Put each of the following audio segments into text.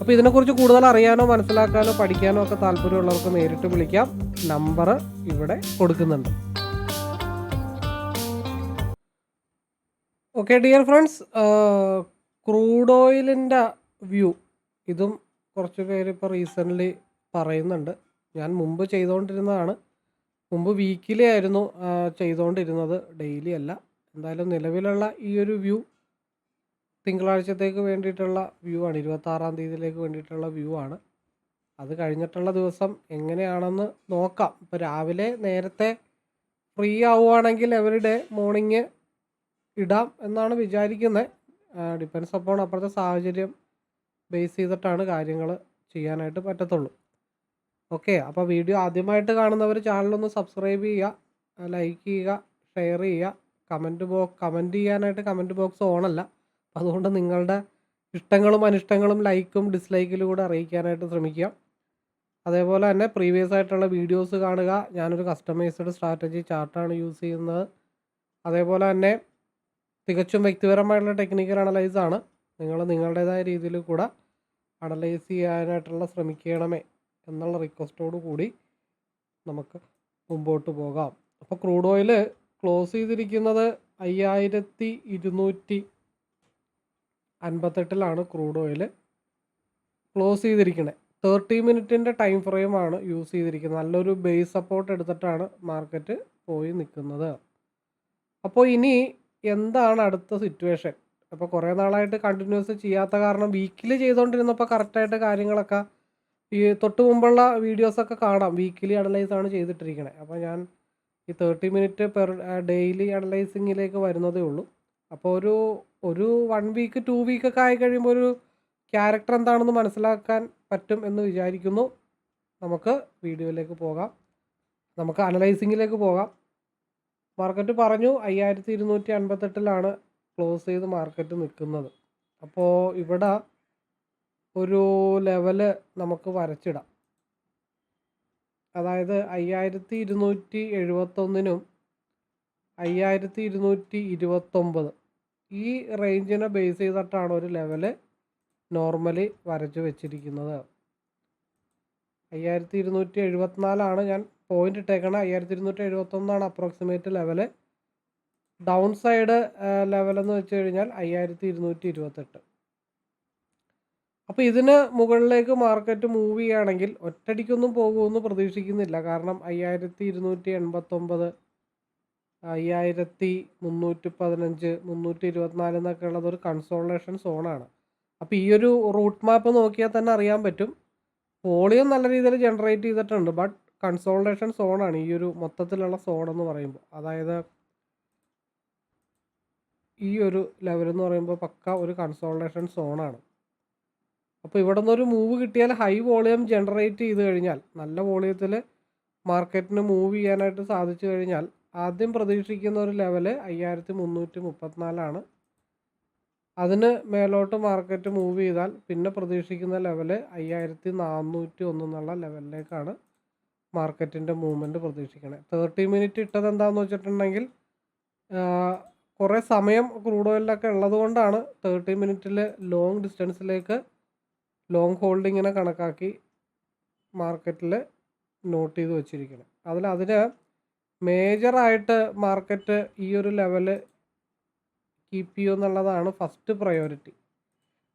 അപ്പോൾ ഇതിനെക്കുറിച്ച് കൂടുതൽ അറിയാനോ മനസ്സിലാക്കാനോ പഠിക്കാനോ ഒക്കെ താല്പര്യമുള്ളവർക്ക് നേരിട്ട് വിളിക്കാം. നമ്പർ ഇവിടെ കൊടുക്കുന്നുണ്ട്. ഓക്കെ ഡിയർ ഫ്രണ്ട്സ് ക്രൂഡ് ഓയിലിന്റെ വ്യൂ ഇതും കുറച്ച് പേര് ഇപ്പോൾ റീസെന്റ്ലി പറയുന്നുണ്ട്. ഞാൻ മുമ്പ് ചെയ്തുകൊണ്ടിരുന്നതാണ് മുമ്പ് വീക്കിലി ആയിരുന്നു ചെയ്തുകൊണ്ടിരുന്നത് ഡെയിലി അല്ല. എന്തായാലും നിലവിലുള്ള ഈ ഒരു വ്യൂ തിങ്കളാഴ്ചത്തേക്ക് വേണ്ടിയിട്ടുള്ള വ്യൂ ആണ്. ഇരുപത്താറാം തീയതിയിലേക്ക് വേണ്ടിയിട്ടുള്ള വ്യൂ ആണ്. അത് കഴിഞ്ഞിട്ടുള്ള ദിവസം എങ്ങനെയാണെന്ന് നോക്കാം. ഇപ്പോൾ രാവിലെ നേരത്തെ ഫ്രീ ആവുകയാണെങ്കിൽ എവറി ഡേ മോർണിംഗ് ഇടാം എന്നാണ് വിചാരിക്കുന്നത് ഡിപ്പെൻസ് അപ്പോൾ അപ്പുറത്തെ സാഹചര്യം ബേസ് ചെയ്തിട്ടാണ് കാര്യങ്ങൾ ചെയ്യാനായിട്ട് പറ്റത്തുള്ളൂ. ഓക്കെ അപ്പോൾ വീഡിയോ ആദ്യമായിട്ട് കാണുന്നവർ ചാനലൊന്ന് സബ്സ്ക്രൈബ് ചെയ്യുക ലൈക്ക് ചെയ്യുക ഷെയർ ചെയ്യുക. കമന്റ് ബോക്സ് കമന്റ് ചെയ്യാനായിട്ട് കമന്റ് ബോക്സ് ഓണല്ല അതുകൊണ്ട് നിങ്ങളുടെ ഇഷ്ടങ്ങളും അനിഷ്ടങ്ങളും ലൈക്കും ഡിസ്ലൈക്കിലും കൂടെ അറിയിക്കാനായിട്ട് ശ്രമിക്കുക. അതേപോലെ തന്നെ പ്രീവിയസ് ആയിട്ടുള്ള വീഡിയോസ് കാണുക. ഞാനൊരു കസ്റ്റമൈസ്ഡ് സ്ട്രാറ്റജി ചാർട്ടാണ് യൂസ് ചെയ്യുന്നത്. അതേപോലെ തന്നെ തികച്ചും വ്യക്തിപരമായിട്ടുള്ള ടെക്നിക്കൽ അനലൈസ് ആണ്. നിങ്ങൾ നിങ്ങളുടേതായ രീതിയിൽ കൂടെ അനലൈസ് ചെയ്യാനായിട്ടുള്ള ശ്രമിക്കണമേ എന്നുള്ള റിക്വസ്റ്റോട് കൂടി നമുക്ക് മുമ്പോട്ട് പോകാം. അപ്പോൾ ക്രൂഡ് ഓയിൽ ക്ലോസ് ചെയ്തിരിക്കുന്നത് അയ്യായിരത്തി ഇരുന്നൂറ്റി അൻപത്തെട്ടിലാണ് ക്രൂഡ് ഓയിൽ ക്ലോസ് ചെയ്തിരിക്കുന്നത് തേർട്ടി മിനിറ്റിന്റെ ടൈം ഫ്രെയിമാണ് യൂസ് ചെയ്തിരിക്കുന്നത്. നല്ലൊരു ബേസ് സപ്പോർട്ട് എടുത്തിട്ടാണ് മാർക്കറ്റ് പോയി നിൽക്കുന്നത്. അപ്പോൾ ഇനി എന്താണ് അടുത്ത സിറ്റുവേഷൻ അപ്പോൾ കുറേ നാളായിട്ട് കണ്ടിന്യൂസ് ചെയ്യാത്ത കാരണം വീക്കിലി ചെയ്തുകൊണ്ടിരുന്നപ്പോൾ കറക്റ്റായിട്ട് കാര്യങ്ങളൊക്കെ ഈ തൊട്ട് മുമ്പുള്ള വീഡിയോസൊക്കെ കാണാം. വീക്കിലി അനലൈസ് ആണ് ചെയ്തിട്ടിരിക്കണേ. അപ്പോൾ ഞാൻ ഈ തേർട്ടി മിനിറ്റ് പെർ ഡെയിലി അനലൈസിങ്ങിലേക്ക് വരുന്നതേ ഉള്ളൂ. അപ്പോൾ ഒരു ഒരു വൺ വീക്ക് ടു വീക്ക് ഒക്കെ ആയി കഴിയുമ്പോൾ ഒരു ക്യാരക്ടർ എന്താണെന്ന് മനസ്സിലാക്കാൻ പറ്റും എന്ന് വിചാരിക്കുന്നു. നമുക്ക് വീഡിയോയിലേക്ക് പോകാം. നമുക്ക് അനലൈസിങ്ങിലേക്ക് പോകാം. മാർക്കറ്റ് പറഞ്ഞു അയ്യായിരത്തി ഇരുന്നൂറ്റി അൻപത്തെട്ടിലാണ് ക്ലോസ് ചെയ്ത് മാർക്കറ്റ് നിൽക്കുന്നത്. അപ്പോൾ ഇവിടെ ഒരു ലെവൽ നമുക്ക് വരച്ചിടാം. അതായത് അയ്യായിരത്തി ഇരുന്നൂറ്റി എഴുപത്തൊന്നിനും അയ്യായിരത്തി ഇരുന്നൂറ്റി ഇരുപത്തൊമ്പത് ഈ റേഞ്ചിനെ ബേസ് ചെയ്തിട്ടാണ് ഒരു ലെവൽ നോർമലി വരച്ച് വെച്ചിരിക്കുന്നത്. അയ്യായിരത്തി ഇരുന്നൂറ്റി എഴുപത്തിനാലാണ് ഞാൻ പോയിന്റ് ഇട്ടേക്കണത് അയ്യായിരത്തി ഇരുന്നൂറ്റി എഴുപത്തൊന്നാണ് അപ്രോക്സിമേറ്റ് ലെവൽ. ഡൗൺ സൈഡ് ലെവലെന്ന് വെച്ച് കഴിഞ്ഞാൽ അയ്യായിരത്തി ഇരുന്നൂറ്റി ഇരുപത്തെട്ട് അപ്പോൾ ഇതിന് മുകളിലേക്ക് മാർക്കറ്റ് മൂവ് ചെയ്യുകയാണെങ്കിൽ ഒറ്റടിക്കൊന്നും പോകുമെന്ന് പ്രതീക്ഷിക്കുന്നില്ല. കാരണം അയ്യായിരത്തി ഇരുന്നൂറ്റി എൺപത്തൊമ്പത് അയ്യായിരത്തി മുന്നൂറ്റി പതിനഞ്ച് മുന്നൂറ്റി ഇരുപത്തിനാല് എന്നൊക്കെ ഉള്ളത് ഒരു കൺസോളേഷൻ സോണാണ് അപ്പോൾ ഈ ഒരു റൂട്ട് മാപ്പ് നോക്കിയാൽ തന്നെ അറിയാൻ പറ്റും. വോളിയം നല്ല രീതിയിൽ ജനറേറ്റ് ചെയ്തിട്ടുണ്ട് ബട്ട് കൺസോൾട്ടേഷൻ സോണാണ് ഈ ഒരു മൊത്തത്തിലുള്ള സോൺ എന്ന് പറയുമ്പോൾ. അതായത് ഈ ഒരു ലെവൽ എന്ന് പറയുമ്പോൾ പക്ക ഒരു കൺസോൾട്ടേഷൻ സോണാണ് അപ്പോൾ ഇവിടെ നിന്നൊരു മൂവ് കിട്ടിയാൽ ഹൈ വോളിയം ജനറേറ്റ് ചെയ്ത് കഴിഞ്ഞാൽ നല്ല വോളിയത്തിൽ മാർക്കറ്റിന് മൂവ് ചെയ്യാനായിട്ട് സാധിച്ചു കഴിഞ്ഞാൽ ആദ്യം പ്രതീക്ഷിക്കുന്ന ഒരു ലെവൽ അയ്യായിരത്തി മുന്നൂറ്റി മുപ്പത്തിനാലാണ് അതിന് മേലോട്ട് മാർക്കറ്റ് മൂവ് ചെയ്താൽ പിന്നെ പ്രതീക്ഷിക്കുന്ന ലെവൽ അയ്യായിരത്തി നാനൂറ്റി ഒന്ന് എന്നുള്ള ലെവലിലേക്കാണ് മാർക്കറ്റിന്റെ മൂവ്മെന്റ് പ്രതീക്ഷിക്കുന്നത് തേർട്ടി മിനിറ്റ് ഇട്ടത് എന്താണെന്ന് വെച്ചിട്ടുണ്ടെങ്കിൽ കുറേ സമയം ക്രൂഡ് ഓയിലൊക്കെ ഉള്ളത് കൊണ്ടാണ് തേർട്ടി മിനിറ്റിൽ ലോങ് ഡിസ്റ്റൻസിലേക്ക് ലോങ് ഹോൾഡിങ്ങിനെ കണക്കാക്കി മാർക്കറ്റിൽ നോട്ട് ചെയ്ത് വെച്ചിരിക്കുന്നത് അതിൽ അതിന് മേജറായിട്ട് മാർക്കറ്റ് ഈ ഒരു ലെവൽ കീപ്പ് ചെയ്യുക എന്നുള്ളതാണ് ഫസ്റ്റ് പ്രയോറിറ്റി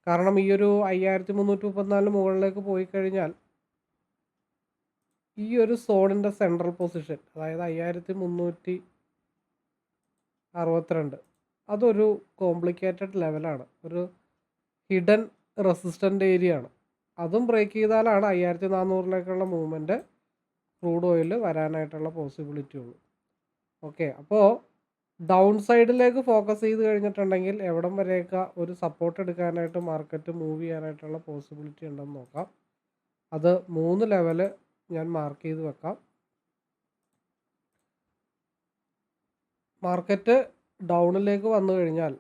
കാരണം ഈ ഒരു അയ്യായിരത്തി മുന്നൂറ്റി മുപ്പത്തിനാലിന് മുകളിലേക്ക് പോയി കഴിഞ്ഞാൽ ഈ ഒരു സോണിന്റെ സെൻട്രൽ പൊസിഷൻ അതായത് അയ്യായിരത്തി മുന്നൂറ്റി അറുപത്തിരണ്ട് അതൊരു കോംപ്ലിക്കേറ്റഡ് ലെവലാണ്. ഒരു ഹിഡൻ റെസിസ്റ്റന്റ് ഏരിയ ആണ് അതും ബ്രേക്ക് ചെയ്താലാണ് അയ്യായിരത്തി നാനൂറിലേക്കുള്ള മൂവ്മെന്റ് ക്രൂഡ് ഓയിൽ വരാനായിട്ടുള്ള പോസിബിലിറ്റി ഉള്ളൂ ഓക്കെ അപ്പോൾ ഡൗൺ സൈഡിലേക്ക് ഫോക്കസ് ചെയ്ത് കഴിഞ്ഞിട്ടുണ്ടെങ്കിൽ എവിടം വരെയൊക്കെ ഒരു സപ്പോർട്ട് എടുക്കാനായിട്ട് മാർക്കറ്റ് മൂവ് ചെയ്യാനായിട്ടുള്ള പോസിബിലിറ്റി ഉണ്ടെന്ന് നോക്കാം. അത് മൂന്ന് ലെവൽ ഞാൻ മാർക്ക് ചെയ്ത് വെക്കാം. മാർക്കറ്റ് ഡൗണിലേക്ക് വന്നു കഴിഞ്ഞാൽ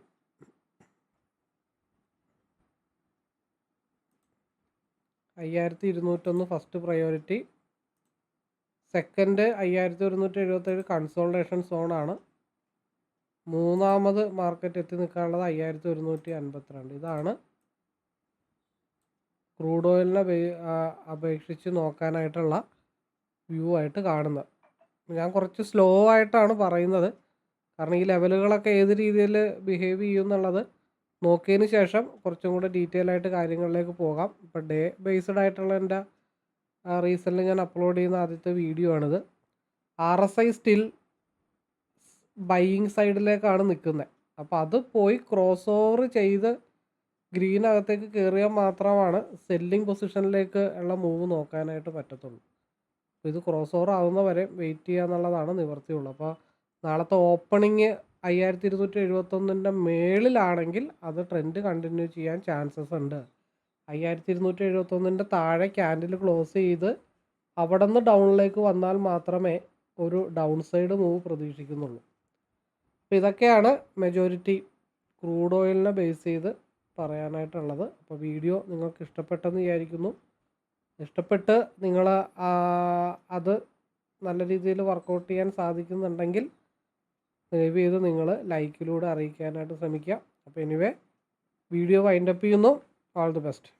അയ്യായിരത്തി ഇരുന്നൂറ്റൊന്ന് ഫസ്റ്റ് പ്രയോറിറ്റി സെക്കൻഡ് അയ്യായിരത്തി ഒരുന്നൂറ്റി എഴുപത്തേഴ് കൺസോൾട്ടേഷൻ സോണാണ്. മൂന്നാമത് മാർക്കറ്റ് എത്തി നിൽക്കാനുള്ളത് അയ്യായിരത്തി ഒരുന്നൂറ്റി അൻപത്തിരണ്ട് ഇതാണ് ക്രൂഡ് ഓയിലിനെ അപേക്ഷിച്ച് നോക്കാനായിട്ടുള്ള വ്യൂ ആയിട്ട് കാണുന്നത്. ഞാൻ കുറച്ച് സ്ലോ ആയിട്ടാണ് പറയുന്നത്. കാരണം ഈ ലെവലുകളൊക്കെ ഏത് രീതിയിൽ ബിഹേവ് ചെയ്യും എന്നുള്ളത് നോക്കിയതിന് ശേഷം കുറച്ചും കൂടെ ഡീറ്റെയിൽ ആയിട്ട് കാര്യങ്ങളിലേക്ക് പോകാം. ഇപ്പോൾ ഡേ ബേസ്ഡ് ആയിട്ടുള്ള എന്റെ റീസെന്റ് ഞാൻ അപ്ലോഡ് ചെയ്യുന്ന ആദ്യത്തെ വീഡിയോ ആണിത്. R S I still buying സൈഡിലേക്കാണ് നിൽക്കുന്നത് അപ്പോൾ അത് പോയി ക്രോസ് ഓവർ ചെയ്ത് ഗ്രീൻ അകത്തേക്ക് കയറിയാൽ മാത്രമാണ് സെല്ലിംഗ് പൊസിഷനിലേക്ക് ഉള്ള മൂവ് നോക്കാനായിട്ട് പറ്റത്തുള്ളൂ. അപ്പോൾ ഇത് ക്രോസ് ഓവർ ആവുന്ന വരെ വെയിറ്റ് ചെയ്യുക എന്നുള്ളതാണ് നിവർത്തിയുള്ളൂ. അപ്പോൾ നാളത്തെ ഓപ്പണിങ് അയ്യായിരത്തി ഇരുന്നൂറ്റി എഴുപത്തൊന്നിന്റെ മേളിലാണെങ്കിൽ അത് ട്രെൻഡ് കണ്ടിന്യൂ ചെയ്യാൻ ചാൻസസ് ഉണ്ട്. അയ്യായിരത്തി ഇരുന്നൂറ്റി എഴുപത്തൊന്നിന്റെ താഴെ ക്യാൻഡിൽ ക്ലോസ് ചെയ്ത് അവിടെ നിന്ന് ഡൗണിലേക്ക് വന്നാൽ മാത്രമേ ഒരു ഡൗൺ സൈഡ് മൂവ് പ്രതീക്ഷിക്കുന്നുള്ളൂ. അപ്പോൾ ഇതൊക്കെയാണ് മെജോറിറ്റി ക്രൂഡ് ഓയിലിനെ ബേസ് ചെയ്ത് പറയാനായിട്ടുള്ളത്. അപ്പോൾ വീഡിയോ നിങ്ങൾക്ക് ഇഷ്ടപ്പെട്ടെന്ന് വിചാരിക്കുന്നു. ഇഷ്ടപ്പെട്ട് നിങ്ങൾ അത് നല്ല രീതിയിൽ വർക്കൗട്ട് ചെയ്യാൻ സാധിക്കുന്നുണ്ടെങ്കിൽ ദയവ് ചെയ്ത് നിങ്ങൾ ലൈക്കിലൂടെ അറിയിക്കാനായിട്ട് ശ്രമിക്കുക. അപ്പോൾ എനിവേ വീഡിയോ വൈൻഡപ്പ് ചെയ്യുന്നു. All the best